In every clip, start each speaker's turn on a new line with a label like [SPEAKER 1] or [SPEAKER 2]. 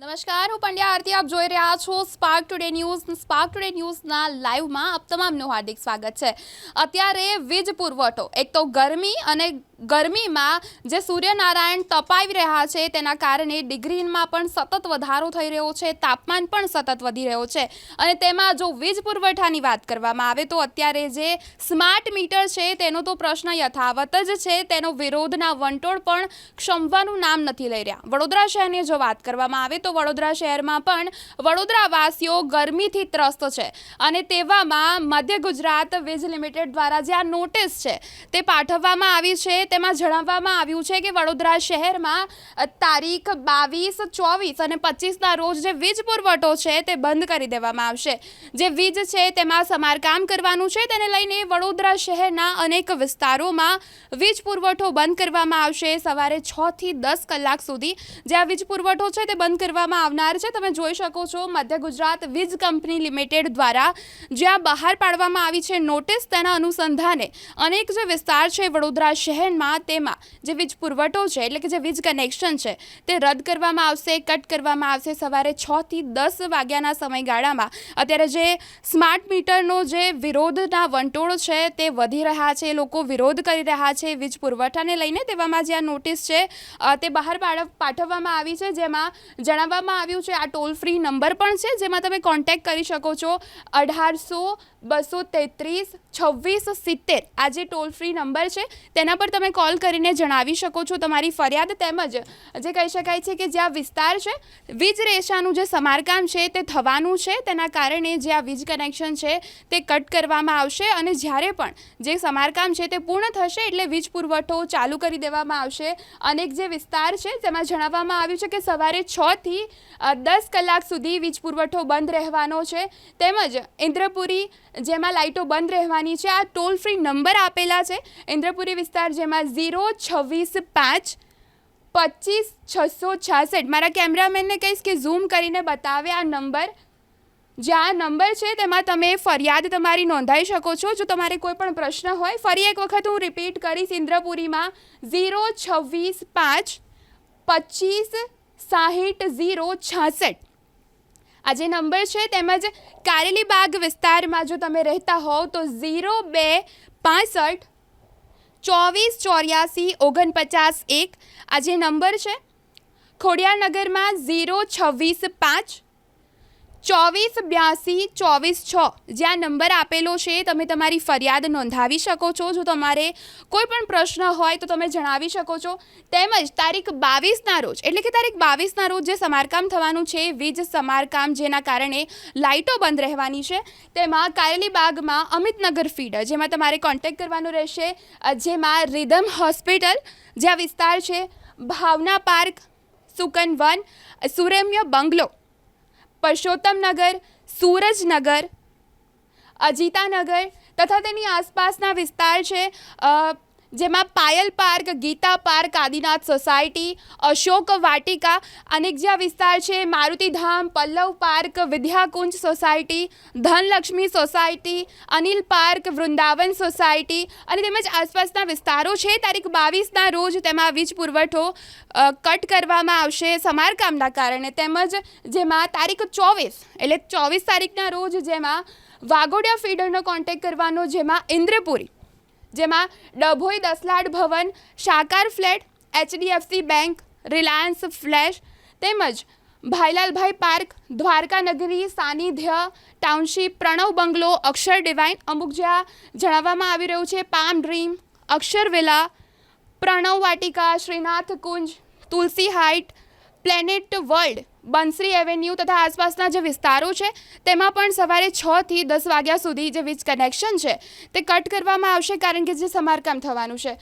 [SPEAKER 1] નમસ્કાર, હું પંડ્યા આરતી, આપ જોઈ રહ્યા છો Spark Today News Spark Today ન્યૂઝના લાઈવમાં આપ તમામનું હાર્દિક સ્વાગત છે. અત્યારે વીજ પુરવઠો, એક તો ગરમી અને ગરમીમાં જે સૂર્યનારાયણ તપાવી રહ્યા છે તેના કારણે ડિગ્રીમાં પણ સતત વધારો થઈ રહ્યો છે, તાપમાન પણ સતત વધી રહ્યો છે. અને તેમાં જો વીજ પુરવઠાની વાત કરવામાં આવે તો અત્યારે જે સ્માર્ટ મીટર છે તેનો તો પ્રશ્ન યથાવત જ છે. તેનો વિરોધના વંટોળ પણ ક્ષમવાનું નામ નથી લઈ રહ્યા. વડોદરા શહેરની જો વાત કરવામાં આવે તો વડોદરા શહેરમાં પણ વડોદરાવાસીઓ ગરમીથી ત્રસ્ત છે અને તેવામાં મધ્ય ગુજરાત વીજ લિમિટેડ દ્વારા જે આ નોટિસ છે તે પાઠવવામાં આવી છે. તેમાં જણાવવામાં આવ્યું છે કે વડોદરા શહેરમાં તારીખ બાવીસ, ચોવીસ અને પચીસના રોજ જે વીજ પુરવઠો છે તે બંધ કરી દેવામાં આવશે. જે વીજ છે તેમાં સમારકામ કરવાનું છે. તેને લઈને વડોદરા શહેરના અનેક વિસ્તારોમાં વીજ પુરવઠો બંધ કરવામાં આવશે. સવારે છ થી દસ કલાક સુધી જે આ વીજ પુરવઠો છે તે બંધ કરવામાં આવનાર છે. તમે જોઈ શકો છો મધ્ય ગુજરાત વીજ કંપની લિમિટેડ દ્વારા જ્યાં બહાર પાડવામાં આવી છે નોટિસ તેના અનુસંધાને અનેક જે વિસ્તાર છે વડોદરા શહેરમાં તેમાં જે વીજ પુરવઠો છે એટલે કે જે વીજ કનેક્શન છે તે રદ કરવામાં આવશે, કટ કરવામાં આવશે. સવારે છ થી દસ વાગ્યાના સમયગાળામાં અત્યારે જે સ્માર્ટ મીટરનો જે વિરોધના વંટોળ છે તે વધી રહ્યા છે. લોકો વિરોધ કરી રહ્યા છે વીજ પુરવઠાને લઈને. તેવામાં જે આ નોટિસ છે તે બહાર પાઠવવામાં આવી છે. જેમાં જણાવવામાં આવ્યું છે, આ ટોલ ફ્રી નંબર પણ છે, જેમાં તમે કોન્ટેક્ટ કરી શકો છો અઢારસો બસો તેત્રીસ છવ્વીસ સિત્તેર. આ જે ટોલ ફ્રી નંબર છે, તેના પર તમે કોલ કરીને જણાવી શકો છો તમારી ફરિયાદ તેમજ જે કહી શકાય છે કે જે આ વિસ્તાર છે, વીજ રેશાનું જે સમારકામ છે, તે થવાનું છે, તેના કારણે જે આ વીજ કનેક્શન છે, તે કટ કરવામાં આવશે અને જ્યારે પણ જે સમારકામ છે તે પૂર્ણ થશે એટલે વીજ પુરવઠો ચાલુ કરી દેવામાં આવશે. અનેક જે વિસ્તાર છે, તેમાં જણાવવામાં આવ્યું છે કે સવારે છ થી દસ કલાક સુધી વીજ પુરવઠો બંધ રહેવાનો છે. તેમજ ઇન્દ્રપુરી જેમાં લાઇટો બંધ રહેવાની છે. આ ટોલ ફ્રી નંબર આપેલા છે. ઇન્દ્રપુરી વિસ્તાર જેમાં ઝીરો છવ્વીસ પાંચ પચીસ છસો છાસઠ. મારા કેમેરામેનને કહીશ કે ઝૂમ કરીને બતાવે આ નંબર. જે આ નંબર છે, તેમાં તમે ફરિયાદ તમારી નોંધાઈ શકો છો. જો તમારે કોઈ પણ પ્રશ્ન હોય, ફરી એક વખત હું રિપીટ કરીશ. ઇન્દ્રપુરીમાં ઝીરો છવ્વીસ પાંચ પચીસ સાહીઠ ઝીરો છાસઠ. આ જે નંબર છે તેમજ કારેલીબાગ વિસ્તારમાં જો તમે રહેતા હોવ તો ઝીરો બે પાસઠ ચોવીસ ચોર્યાસી ઓગણપચાસ એક. આ જે નંબર છે ખોડિયાનગરમાં ઝીરો છવ્વીસ પાંચ. ચોવીસ બ્યાસી ચોવીસ છ. જ્યાં નંબર આપેલો છે, તમે તમારી ફરિયાદ નોંધાવી શકો છો. જો તમારે કોઈ પણ પ્રશ્ન હોય, તો તમે જણાવી શકો છો. તેમજ તારીખ બાવીસના રોજ, એટલે કે તારીખ બાવીસના રોજ જે સમારકામ થવાનું છે, વીજ સમારકામ જેના કારણે લાઇટો બંધ રહેવાની છે, તેમાં કારેલી બાગમાં અમિતનગર ફીડર જેમાં તમારે કોન્ટેક્ટ કરવાનો રહેશે. જેમાં રિધમ હોસ્પિટલ, જ્યાં વિસ્તાર છે, ભાવના પાર્ક, સુકન વન, સુરેમ્ય બંગલો પરસોત્તમનગર સૂરજનગર અજીતાનગર તથા તેની આસપાસના વિસ્તાર છે. જેમાં Payal Park, Gita Park, Adinath Society, Ashok Vatika અનેક જે વિસ્તાર છે Marutidham Pallav Park, Vidyakunj Society, Dhanlakshmi Society, Anil Park, Vrindavan Society અને તેમજ આસપાસના વિસ્તારો છે. તારીખ બાવીસના રોજ તેમાં વીજ પુરવઠો કટ કરવામાં આવશે સમારકામના કારણે તેમજ જેમાં તારીખ ચોવીસ, એટલે ચોવીસ તારીખના રોજ જેમાં વાઘોડિયા ફીડરનો કોન્ટેક કરવાનો જેમાં ઇન્દ્રપુરી જેમાં ડભોઈ દસલાડ ભવન, Sakar Flat, HDFC Bank, Reliance Fresh તેમજ Bhailalbhai Park Dwarka Nagari Sanidhya Township Pranav Bungalow, Akshar Divine અમુક જ્યાં જણાવવામાં આવી રહ્યું છે, Palm Dream, Akshar Villa, Pranav Vatika, Shrinath Kunj, Tulsi Height, Planet World Bansari Avenue તથા આસપાસના જે વિસ્તારો છે, તેમાં પણ સવારે છ થી દસ વાગ્યા સુધી જે વીજ કનેક્શન છે, તે કટ કરવામાં આવશે કારણ કે જે સમારકામ થવાનું છે.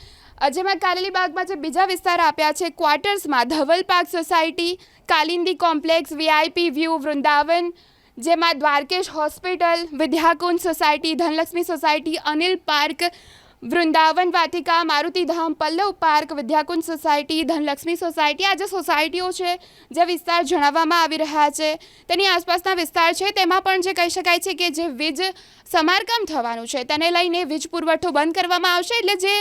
[SPEAKER 1] જેમાં કારેલી બાગમાં જે બીજા વિસ્તાર આપ્યા છે, ક્વાર્ટર્સમાં Dhaval Park Society, Kalindi Complex, VIP View, Vrindavan, જેમાં Dwarkesh Hospital, Vidyakunj Society, Dhanlakshmi Society, Anil Park Vrindavan, Vatika Marutidham Pallav Park, Vidyakunj Society, Dhanlakshmi Society આ જે સોસાયટીઓ છે જે વિસ્તાર જણાવવામાં આવી રહ્યા છે, તેની આસપાસના વિસ્તાર છે, તેમાં પણ જે કહી શકાય છે કે જે વીજ સમારકામ થવાનું છે, તેને લઈને વીજ પુરવઠો બંધ કરવામાં આવશે, એટલે જે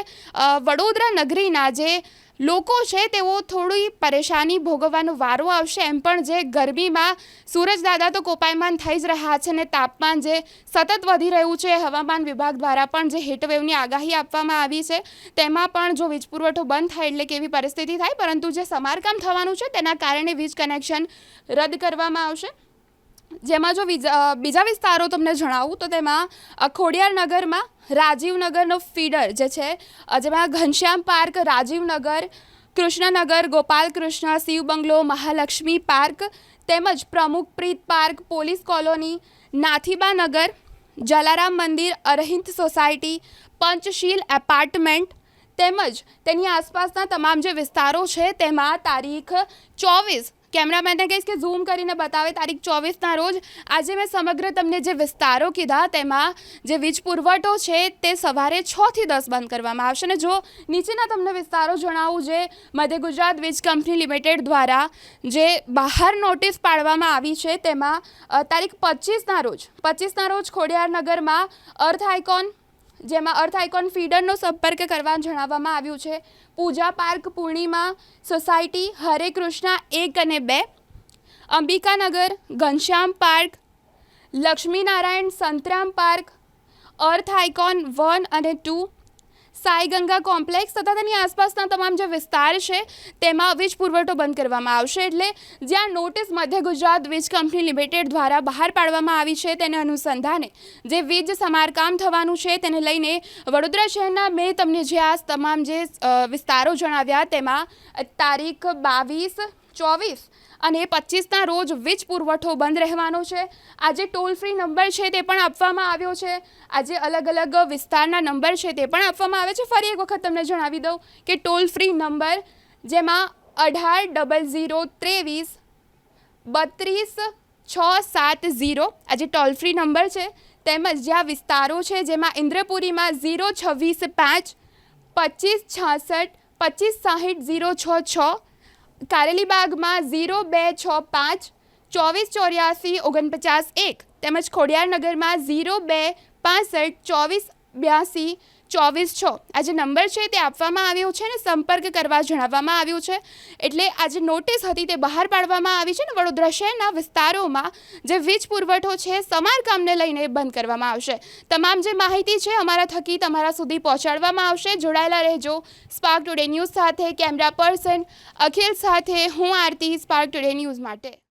[SPEAKER 1] વડોદરા નગરીના જે લોકો છે તેઓ થોડી પરેશાની ભોગવવાનો વારો આવશે એમ પણ જે ગરમીમાં સૂરજદાદા તો કોપાયમાન થઈ જ રહ્યા છે ને તાપમાન જે સતત વધી રહ્યું છે હવામાન વિભાગ દ્વારા પણ જે હીટવેવની આગાહી આપવામાં આવી છે, તેમાં પણ જો વીજ પુરવઠો બંધ થાય એટલે કેવી પરિસ્થિતિ થાય, પરંતુ જે સમારકામ થવાનું છે તેના કારણે વીજ કનેક્શન રદ કરવામાં આવશે. જેમાં જો બીજા વિસ્તારો તમને જણાવું, તો તેમાં ખોડિયારનગરમાં નગરમાં રાજીવનગરનો ફીડર જે છે જેમાં Ghanshyam Park, Rajivnagar, Krishnanagar Gopal Krishna Shiv Bungalow Mahalakshmi Park, તેમજ Pramukhprit Park, Police Colony Nathibanagar Jalaram Mandir, અરહિંદ society, પંચશીલ એપાર્ટમેન્ટ, તેમજ તેની આસપાસના તમામ જે વિસ્તારો છે, તેમાં તારીખ ચોવીસ કેમેરામેનને કહીશ કે ઝૂમ કરીને બતાવે તારીખ ચોવીસના રોજ. આજે મેં સમગ્ર તમને જે વિસ્તારો કીધા, તેમાં જે વીજ પુરવઠો છે, તે સવારે છથી દસ બંધ કરવામાં આવશે. અને જો નીચેના તમને વિસ્તારો જણાવું જે મધ્ય ગુજરાત વીજ કંપની લિમિટેડ દ્વારા જે બહાર નોટિસ પાડવામાં આવી છે, તેમાં તારીખ પચીસના રોજ પચીસના રોજ ખોડિયારનગરમાં અર્થ આઇકોન જેમાં અર્થ આઇકોન ફીડરનો સંપર્ક કરવા જણાવવામાં આવ્યું છે. પૂજા પાર્ક, પૂર્ણિમા સોસાયટી હરે કૃષ્ણા, એક અને બે. Ambikanagar, Ghanshyam Park, Lakshminarayan, Santram Park, Earth Icon one અને ટુ સાઈ ગંગા કોમ્પ્લેક્સ તથા તેની આસપાસના તમામ જે વિસ્તાર છે, તેમાં વીજ પુરવઠો બંધ કરવામાં આવશે. એટલે જ્યાં નોટિસ મધ્ય ગુજરાત વીજ કંપની લિમિટેડ દ્વારા બહાર પાડવામાં આવી છે, તેને અનુસંધાને જે વીજ સમારકામ થવાનું છે, તેને લઈને વડોદરા શહેરના મેં તમને જે આ તમામ જે વિસ્તારો જણાવ્યા, તેમાં તારીખ બાવીસ ચોવીસ અને પચીસના રોજ વીજ પુરવઠો બંધ રહેવાનો છે. આજે ટોલ ફ્રી નંબર છે તે પણ આપવામાં આવ્યો છે. આજે અલગ અલગ વિસ્તારના નંબર છે તે પણ આપવામાં આવે છે. ફરી એક વખત તમને જણાવી દઉં કે ટોલ ફ્રી નંબર જેમાં અઢાર ડબલ ઝીરો ત્રેવીસ બત્રીસ છ સાત ઝીરો આજે ટોલ ફ્રી નંબર છે. તેમજ જ્યાં વિસ્તારો છે જેમાં ઇન્દ્રપુરીમાં ઝીરો છવ્વીસ પાંચ પચીસ છાસઠ પચીસ સાહીઠ ઝીરો છ છ કારેલીબાગમાં ઝીરો બે છ પાંચ, ચોવીસ ચોર્યાસી ઓગણપચાસ એક, તેમજ ખોડિયારનગરમાં ઝીરો બે, પાસઠ, ચોવીસ, બ્યાસી ચોવીસ છ. આ જે નંબર છે તે આપવામાં આવ્યો છે અને સંપર્ક કરવા જણાવવામાં આવ્યું છે. એટલે આ જે નોટિસ હતી તે બહાર પાડવામાં આવી છે ને વડોદરા શહેરના વિસ્તારોમાં જે વીજ પુરવઠો છે, સમારકામને લઈને બંધ કરવામાં આવશે. તમામ જે માહિતી છે અમારા થકી તમારા સુધી પહોંચાડવામાં આવશે. જોડાયેલા રહેજો સ્પાર્ક ટુડે ન્યૂઝ સાથે, કેમેરા પર્સન અખિલ સાથે, હું આરતી સ્પાર્ક ટુડે ન્યૂઝ માટે.